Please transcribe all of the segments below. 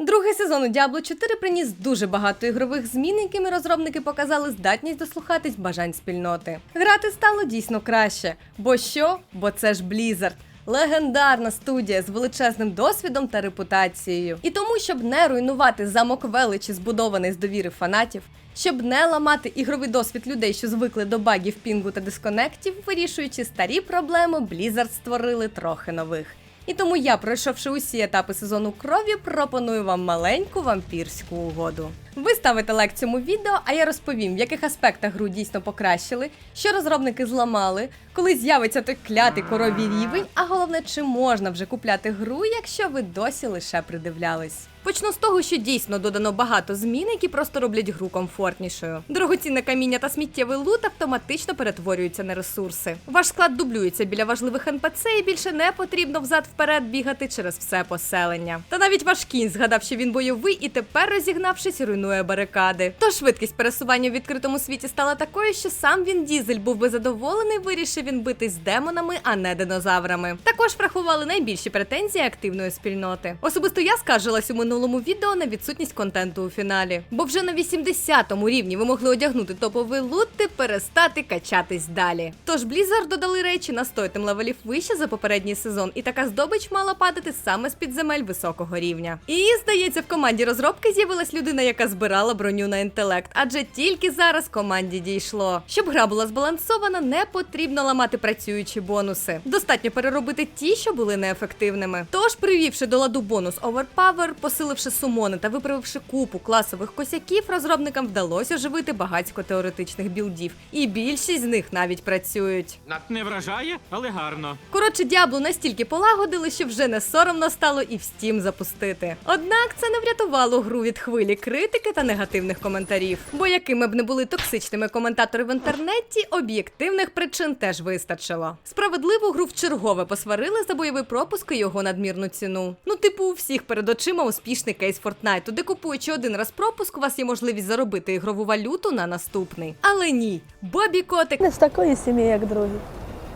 Другий сезон у Diablo 4 приніс дуже багато ігрових змін, якими розробники показали здатність дослухатись бажань спільноти. Грати стало дійсно краще. Бо що? Бо це ж Blizzard. Легендарна студія з величезним досвідом та репутацією. І тому, щоб не руйнувати замок величі, збудований з довіри фанатів, щоб не ламати ігровий досвід людей, що звикли до багів, пінгу та дисконектів, вирішуючи старі проблеми, Blizzard створили трохи нових. І тому я, пройшовши усі етапи сезону крові, пропоную вам маленьку вампірську угоду. Ви ставите лайк цьому відео, а я розповім, в яких аспектах гру дійсно покращили, що розробники зламали, коли з'явиться той клятий коровій рівень, а головне, чи можна вже купляти гру, якщо ви досі лише придивлялись. Почну з того, що дійсно додано багато змін, які просто роблять гру комфортнішою. Дорогоцінне каміння та сміттєвий лут автоматично перетворюються на ресурси. Ваш склад дублюється біля важливих НПЦ і більше не потрібно взад-вперед бігати через все поселення. Та навіть ваш кінь згадав, що він бойовий і тепер, розігнавшись, руйнує барикади. То швидкість пересування в відкритому світі стала такою, що сам він дізель був би задоволений, вирішив він битись з демонами, а не динозаврами. Також врахували найбільші претензії активної спільноти. Особисто я скаржилась у минулому відео на відсутність контенту у фіналі, бо вже на 80-му рівні ви могли одягнути топовий лут і перестати качатись далі. Тож Blizzard додали речі на 100 тим левелів вище за попередній сезон, і така здобич мала падати саме з під земель високого рівня. І здається, в команді розробки з'явилась людина, яка збирала броню на інтелект, адже тільки зараз команді дійшло. Щоб гра була збалансована, не потрібно ламати працюючі бонуси. Достатньо переробити ті, що були неефективними. Тож, привівши до ладу бонус Overpower, посиливши сумони та виправивши купу класових косяків, розробникам вдалося оживити багатько теоретичних білдів, і більшість з них навіть працюють. Не вражає, але гарно. Коротше, діаблу настільки полагодили, що вже не соромно стало і в Steam запустити. Однак це не врятувало гру від хвилі критики та негативних коментарів. Бо якими б не були токсичними коментатори в інтернеті, об'єктивних причин теж вистачило. Справедливу гру вчергове посварили за бойовий пропуск і його надмірну ціну. Ну, типу, у всіх перед очима успішний кейс Фортнайту, де купуючи один раз пропуск, у вас є можливість заробити ігрову валюту на наступний. Але ні, Бобі Котик Не з такої сім'ї, як другі.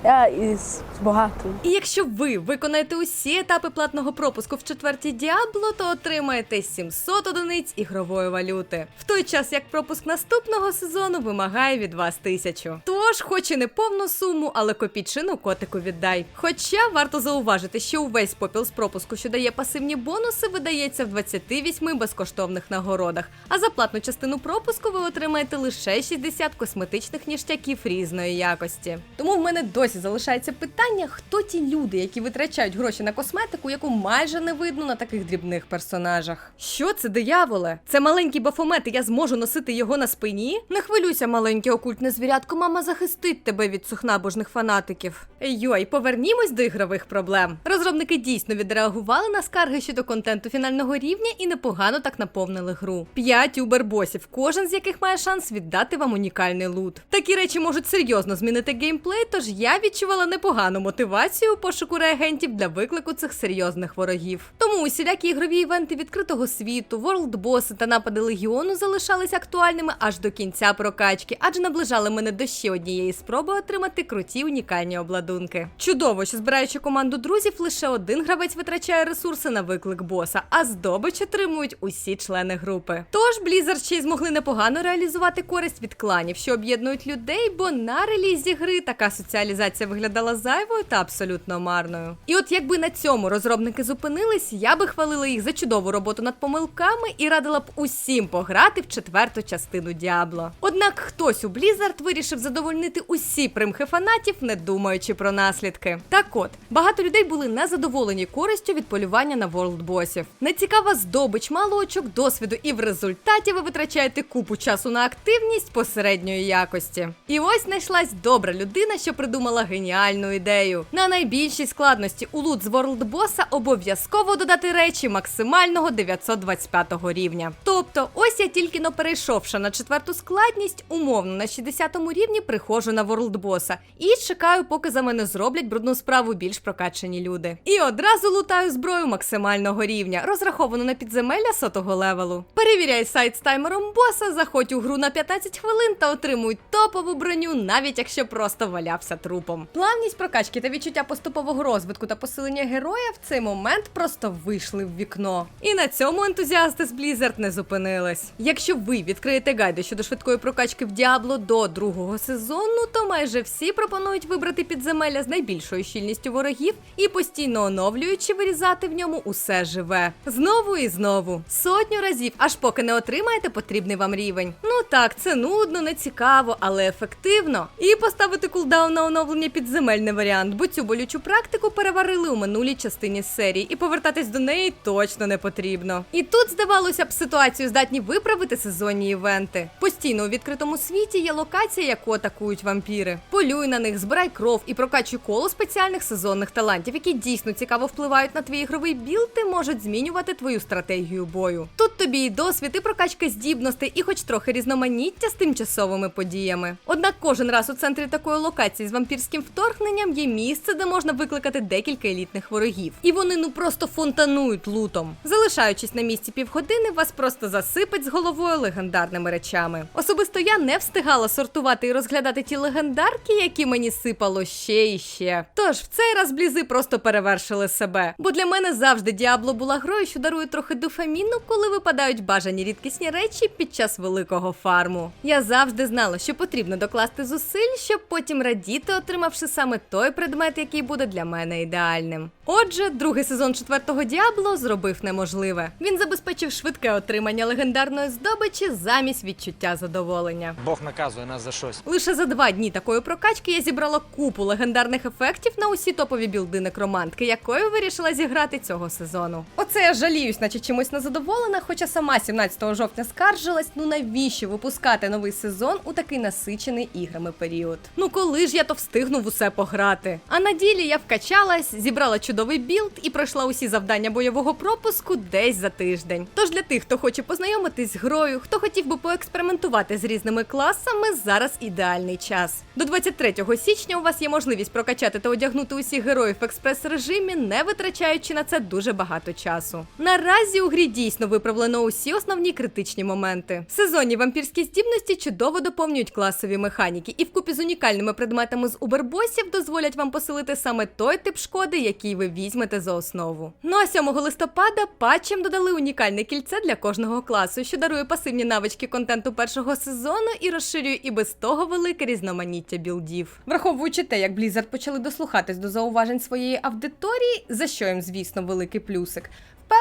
Я із багатої. І якщо ви виконаєте усі етапи платного пропуску в четвертій Діабло, то отримаєте 700 одиниць ігрової валюти. В той час як пропуск наступного сезону вимагає від вас тисячу. Тож, хоч і не повну суму, але копійчину котику віддай. Хоча варто зауважити, що увесь попіл з пропуску, що дає пасивні бонуси, видається в 28 безкоштовних нагородах. А за платну частину пропуску ви отримаєте лише 60 косметичних ніштяків різної якості. Тому в мене досі залишається питання, хто ті люди, які витрачають гроші на косметику, яку майже не видно на таких дрібних персонажах. Що це, дияволе? Це маленький бафомет, і я зможу носити його на спині? Не хвилюйся, маленьке окультне звірятко, мама захистить тебе від сухнабожних фанатиків. Йой, повернімось до ігрових проблем. Розробники дійсно відреагували на скарги щодо контенту фінального рівня і непогано так наповнили гру. П'ять убербосів, кожен з яких має шанс віддати вам унікальний лут. Такі речі можуть серйозно змінити геймплей, тож я відчувала непогану мотивацію пошуку реагентів для виклику цих серйозних ворогів. Тому усілякі ігрові івенти відкритого світу, ворлдбоси та напади легіону залишались актуальними аж до кінця прокачки, адже наближали мене до ще однієї спроби отримати круті унікальні обладунки. Чудово, що збираючи команду друзів, лише один гравець витрачає ресурси на виклик боса, а здобич отримують усі члени групи. Тож Blizzard ще й змогли непогано реалізувати користь від кланів, що об'єднують людей, бо на релізі гри така соціалізація виглядала зайвою та абсолютно марною. І от якби на цьому розробники зупинились, я би хвалила їх за чудову роботу над помилками і радила б усім пограти в четверту частину Діабло. Однак хтось у Blizzard вирішив задовольнити усі примхи фанатів, не думаючи про наслідки. Так от, багато людей були незадоволені користю від полювання на ворлдбосів. Нецікава здобич, мало очок досвіду, і в результаті ви витрачаєте купу часу на активність посередньої якості. І ось знайшлась добра людина, що придумала геніальну ідею. На найбільшій складності у лут з ворлдбоса обов'язково додати речі максимального 925 рівня. Тобто, ось я тільки но перейшовши на четверту складність, умовно на 60-му рівні приходжу на ворлдбоса і чекаю, поки за мене зроблять брудну справу більш прокачані люди. І одразу лутаю зброю максимального рівня, розраховану на підземелля сотого левелу. Перевіряй сайт з таймером боса, заходь у гру на 15 хвилин та отримуй топову броню, навіть якщо просто валявся труп. Трупом. Плавність прокачки та відчуття поступового розвитку та посилення героя в цей момент просто вийшли в вікно. І на цьому ентузіасти з Blizzard не зупинились. Якщо ви відкриєте гайди щодо швидкої прокачки в Діабло до другого сезону, то майже всі пропонують вибрати підземелля з найбільшою щільністю ворогів і постійно оновлюючи вирізати в ньому усе живе. Знову і знову. Сотню разів, аж поки не отримаєте потрібний вам рівень. Ну так, це нудно, не цікаво, але ефективно. І поставити кулдаун на оновлення підземельний варіант, бо цю болючу практику переварили у минулій частині серії, і повертатись до неї точно не потрібно. І тут, здавалося б, ситуацію здатні виправити сезонні івенти. Постійно у відкритому світі є локація, яку атакують вампіри. Полюй на них, збирай кров і прокачуй коло спеціальних сезонних талантів, які дійсно цікаво впливають на твій ігровий білд і можуть змінювати твою стратегію бою. Тут тобі і досвід, і прокачка здібностей, і хоч трохи різноманіття з тимчасовими подіями. Однак кожен раз у центрі такої локації з вампірським вторгненням є місце, де можна викликати декілька елітних ворогів. І вони ну просто фонтанують лутом. Залишаючись на місці півгодини, вас просто засипать з головою легендарними речами. Особисто я не встигала сортувати і розглядати ті легендарки, які мені сипало ще і ще. Тож в цей раз блізи просто перевершили себе. Бо для мене завжди Діабло була грою, що дарує трохи дофаміну, коли випадають бажані рідкісні речі під час великого фарму. Я завжди знала, що потрібно докласти зусиль, щоб потім радіти, отримавши саме той предмет, який буде для мене ідеальним. Отже, другий сезон четвертого Діабло зробив неможливе. Він забезпечив швидке отримання легендарної здобичі замість відчуття задоволення. Бог наказує нас за щось. Лише за два дні такої прокачки я зібрала купу легендарних ефектів на усі топові білди некромантки, якою вирішила зіграти цього сезону. Оце я жаліюсь, наче чимось незадоволена, хоча сама 17 жовтня скаржилась. Ну навіщо випускати новий сезон у такий насичений іграми період? Ну коли ж я то встигну усе пограти? А на ділі я вкачалась, зібрала чудовий білд і пройшла усі завдання бойового пропуску десь за тиждень. Тож для тих, хто хоче познайомитись з грою, хто хотів би поекспериментувати з різними класами, зараз ідеальний час. До 23 січня у вас є можливість прокачати та одягнути усіх героїв в експрес-режимі, не витрачаючи на це дуже багато часу. Наразі у грі дійсно виправлено усі основні критичні моменти. Сезонні вампірські здібності чудово доповнюють класові механіки, і вкупі з унікальними предметами з убербосів дозволять вам посилити саме той тип шкоди, який ви візьмете за основу. Ну а 7 листопада патчем додали унікальне кільце для кожного класу, що дарує пасивні навички контенту першого сезону і розширює і без того велике різноманіття білдів. Враховуючи те, як Blizzard почали дослухатись до зауважень своєї аудиторії, за що їм, звісно, великий плюсик.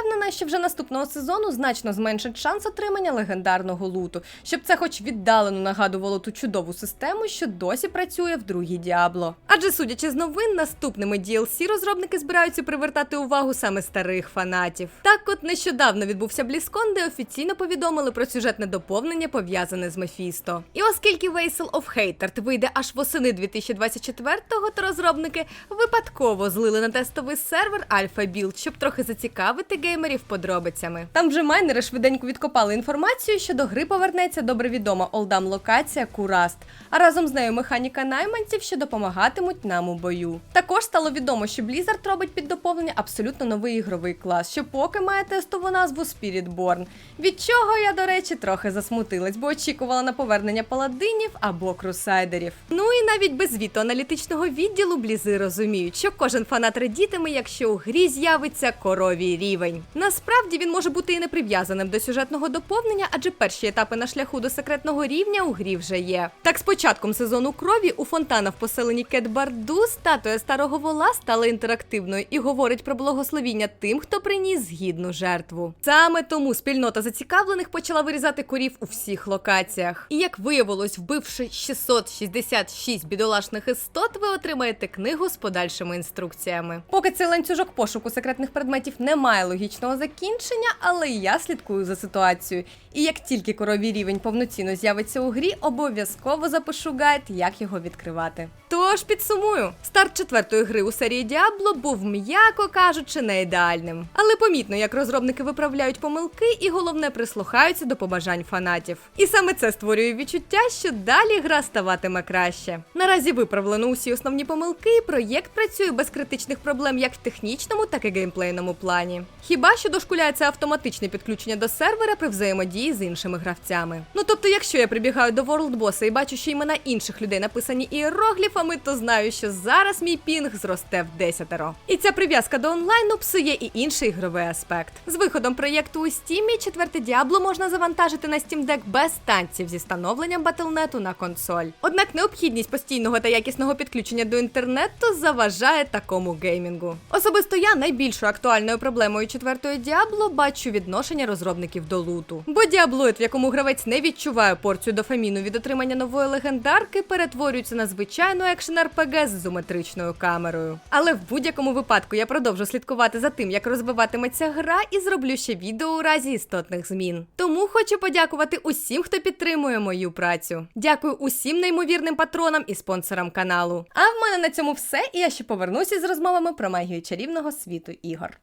Впевнена, що вже наступного сезону значно зменшить шанс отримання легендарного луту, щоб це хоч віддалено нагадувало ту чудову систему, що досі працює в другій Діабло. Адже судячи з новин, наступними DLC розробники збираються привертати увагу саме старих фанатів. Так, от нещодавно відбувся BlizzCon, де офіційно повідомили про сюжетне доповнення, пов'язане з Мефісто. І оскільки Vessel of Hatred вийде аж восени 2024-го, то розробники випадково злили на тестовий сервер Альфа Білд, щоб трохи зацікавити геймерів подробицями. Там вже майнери швиденько відкопали інформацію, що до гри повернеться добре відома олдам локація Кураст, а разом з нею механіка найманців, що допомагатимуть нам у бою. Також стало відомо, що Blizzard робить під доповнення абсолютно новий ігровий клас, що поки має тестову назву Spiritborn. Від чого я, до речі, трохи засмутилась, бо очікувала на повернення паладинів або крусайдерів. Ну і навіть без звіту аналітичного відділу блізи розуміють, що кожен фанат радітиме, якщо у грі з'явиться коровій рівень. Насправді він може бути і не прив'язаним до сюжетного доповнення, адже перші етапи на шляху до секретного рівня у грі вже є. Так, з початком сезону крові у фонтана в поселенні Кетбарду статуя старого вола стала інтерактивною і говорить про благословіння тим, хто приніс гідну жертву. Саме тому спільнота зацікавлених почала вирізати корів у всіх локаціях. І як виявилось, вбивши 666 бідолашних істот, ви отримаєте книгу з подальшими інструкціями. Поки цей ланцюжок пошуку секретних предметів не має логічного закінчення, але я слідкую за ситуацією. І як тільки коровій рівень повноцінно з'явиться у грі, обов'язково запишу гайд, як його відкривати. Тож підсумую, старт четвертої гри у серії Діабло був, м'яко кажучи, не ідеальним. Але помітно, як розробники виправляють помилки і головне прислухаються до побажань фанатів. І саме це створює відчуття, що далі гра ставатиме краще. Наразі виправлено усі основні помилки, і проєкт працює без критичних проблем як в технічному, так і геймплейному плані. Хіба що дошкуляється автоматичне підключення до сервера при взаємодії з іншими гравцями. Ну тобто, якщо я прибігаю до Boss і бачу, що імена інших людей написані іерогліфами, то знаю, що зараз мій пінг зросте в десятеро. І ця прив'язка до онлайну псує і інший ігровий аспект. З виходом проєкту у Steam четверте Діабло можна завантажити на Steam Deck без танців зі встановленням Battle.net на консоль. Однак необхідність постійного та якісного підключення до інтернету заважає такому геймінгу. Особисто я найбільшою актуальною проблемою четвертої Діабло бачу відношення розробників до луту. Бо діаблоїд, в якому гравець не відчуває порцію дофаміну від отримання нової легендарки, перетворюється на звичайну екшен РПГ з ізометричною камерою. Але в будь-якому випадку я продовжу слідкувати за тим, як розвиватиметься гра, і зроблю ще відео у разі істотних змін. Тому хочу подякувати усім, хто підтримує мою працю. Дякую усім неймовірним патронам і спонсорам каналу. А в мене на цьому все, і я ще повернуся з розмовами про магію чарівного світу ігор.